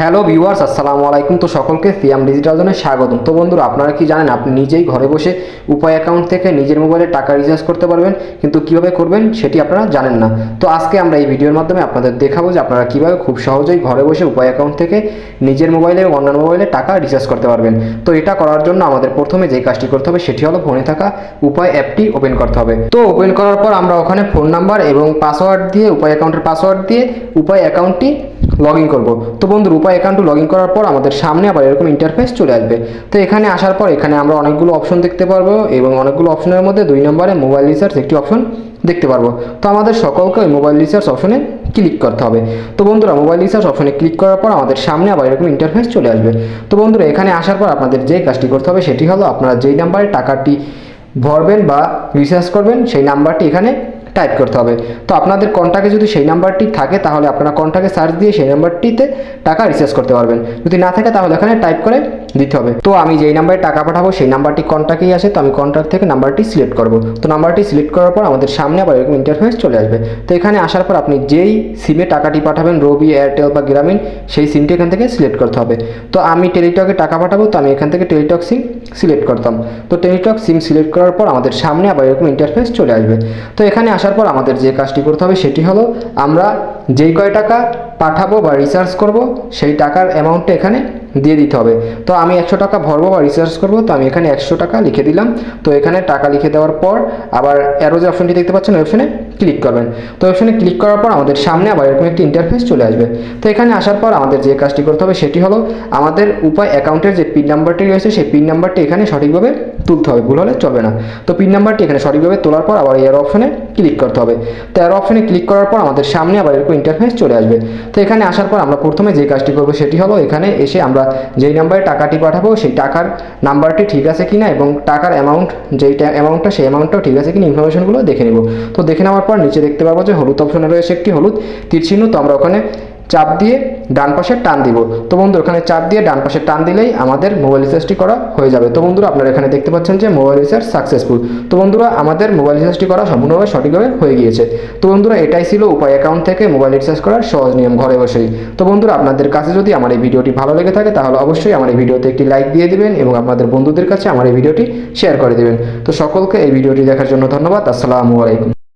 Hello viewers, আসসালামু আলাইকুম। তো সকলকে সিয়াম ডিজিটাল জন্য স্বাগতম। তো বন্ধুরা, আপনারা কি জানেন, আপনি নিজেই ঘরে বসে উপায় অ্যাকাউন্ট থেকে নিজের মোবাইলে টাকা রিচার্জ করতে পারবেন, কিন্তু কীভাবে করবেন সেটি আপনারা জানেন না। তো আজকে আমরা এই ভিডিওর মাধ্যমে আপনাদের দেখাবো যে আপনারা কীভাবে খুব সহজেই ঘরে বসে উপায় অ্যাকাউন্ট থেকে নিজের মোবাইলে এবং অন্যান্য মোবাইলে টাকা রিচার্জ করতে পারবেন। তো এটা করার জন্য আমাদের প্রথমে যে কাজটি করতে হবে, সেটি হলো ফোনে থাকা উপায় অ্যাপটি ওপেন করতে হবে। তো ওপেন করার পর আমরা ওখানে ফোন নাম্বার এবং পাসওয়ার্ড দিয়ে, উপায় অ্যাকাউন্টের পাসওয়ার্ড দিয়ে, উপায় অ্যাকাউন্টটি লগ ইন করব। তো বন্ধুর উপায় অ্যাকাউন্ট লগ ইন করার পর আমাদের সামনে আবার এরকম ইন্টারফেস চলে আসবে। তো এখানে আসার পর এখানে আমরা অনেকগুলো অপশন দেখতে পারব এবং অনেকগুলো অপশনের মধ্যে দুই নম্বরে মোবাইল রিচার্জ একটি অপশন দেখতে পারব। তো আমাদের সকলকে ওই মোবাইল রিচার্জ অপশনে ক্লিক করতে হবে। তো বন্ধুরা মোবাইল রিচার্জ অপশনে ক্লিক করার পর আমাদের সামনে আবার এরকম ইন্টারফেস চলে আসবে। তো বন্ধুরা, এখানে আসার পর আপনাদের যে কাজটি করতে হবে সেটি হলো আপনারা যেই নাম্বারে টাকাটি ভরবেন বা রিচার্জ করবেন, সেই নাম্বারটি এখানে টাইপ করতে হবে। তো আপনাদের কন্ট্যাক্টে যদি সেই নাম্বারটি থাকে, তাহলে আপনারা কন্ট্যাক্টে সার্চ দিয়ে সেই নাম্বারটিতে টাকা রিচার্জ করতে পারবেন। যদি না থাকে, তাহলে এখানে টাইপ করে দিতে হবে। তো আমি যেই নাম্বারে টাকা পাঠাবো, সেই নাম্বারটি কন্ট্যাক্টেই আসে, তো আমি কন্ট্যাক্ট থেকে নাম্বারটি সিলেক্ট করব। তো নাম্বারটি সিলেক্ট করার পর আমাদের সামনে আবার এরকম ইন্টারফেস চলে আসবে। তো এখানে আসার পর আপনি যেই সিমে টাকাটি পাঠাবেন রবি এয়ারটেল বা গ্রামীণ সেই সিমটি এখান থেকে সিলেক্ট করতে হবে। তো আমি টেলিটকে টাকা পাঠাবো, তো আমি এখান থেকে টেলিটক সিম সিলেক্ট করতাম। তো টেলিটক সিম সিলেক্ট করার পর আমাদের সামনে আবার এরকম ইন্টারফেস চলে আসবে। তো এখানে আসার পর আমাদের যে কাজটি করতে হবে সেটি হলো আমরা যেই কয় টাকা পাঠাবো বা রিচার্জ করব, সেই টাকার অ্যামাউন্টটা এখানে দিয়ে দিতে হবে। তো আমি একশো টাকা ভরবো বা রিচার্জ করব, তো আমি এখানে একশো টাকা লিখে দিলাম। তো এখানে টাকা লিখে দেওয়ার পর আবার অ্যারো যে অপশনটি দেখতে পাচ্ছেন অপশনে ক্লিক করবেন। তো অপশনে ক্লিক করার পর আমাদের সামনে আবার এরকম একটি ইন্টারফেস চলে আসবে। তো এখানে আসার পর আমাদের যে কাজটি করতে হবে সেটি হলো আমাদের উপায় অ্যাকাউন্টের যে পিন নাম্বারটি রয়েছে, সেই পিন নাম্বারটি এখানে সঠিকভাবে তুলতে হবে, ভুল হলে চলবে না। তো পিন নাম্বারটি এখানে সঠিকভাবে তোলার পর আবার এর অপশনে ক্লিক করতে হবে। তো এর অপশনে ক্লিক করার পর আমাদের সামনে আবার এরকম ইন্টারফেস চলে আসবে। তো এখানে আসার পর আমরা প্রথমে যে কাজটি করব সেটি হলো এখানে এসে আমরা যেই নাম্বারে টাকাটি পাঠাবো সেই টাকার নাম্বারটি ঠিক আছে কিনা এবং টাকার অ্যামাউন্ট যেই অ্যামাউন্টটা সেই অ্যামাউন্টটাও ঠিক আছে কিনা ইনফরমেশনগুলো দেখে নেব। তো দেখে নেওয়ার পর নিচে দেখতে পারব যে হলুদ অপশনে রয়েছে একটি হলুদ তীর চিহ্ন। তো আমরা ওখানে চাপ দিয়ে ডান পাশে টান দিব। তো বন্ধু ওখানে চাপ দিয়ে ডান পাশে টান দিলেই আমাদের মোবাইল রিচার্জটি করা হয়ে যাবে। তো বন্ধুরা, আপনারা এখানে দেখতে পাচ্ছেন যে মোবাইল রিচার্জ সাকসেসফুল তো বন্ধুরা, আমাদের মোবাইল রিচার্জটি করা সম্পূর্ণভাবে সঠিকভাবে হয়ে গিয়েছে। তো বন্ধুরা, এটাই ছিল উপায় অ্যাকাউন্ট থেকে মোবাইল রিচার্জ করার সহজ নিয়ম ঘরে বসেই। তো বন্ধুরা, আপনাদের কাছে যদি আমার এই ভিডিওটি ভালো লেগে থাকে, তাহলে অবশ্যই আমার এই ভিডিওতে একটি লাইক দিয়ে দিবেন এবং আপনাদের বন্ধুদের কাছে আমার এই ভিডিওটি শেয়ার করে দেবেন। তো সকলকে এই ভিডিওটি দেখার জন্য ধন্যবাদ। আসসালামু আলাইকুম।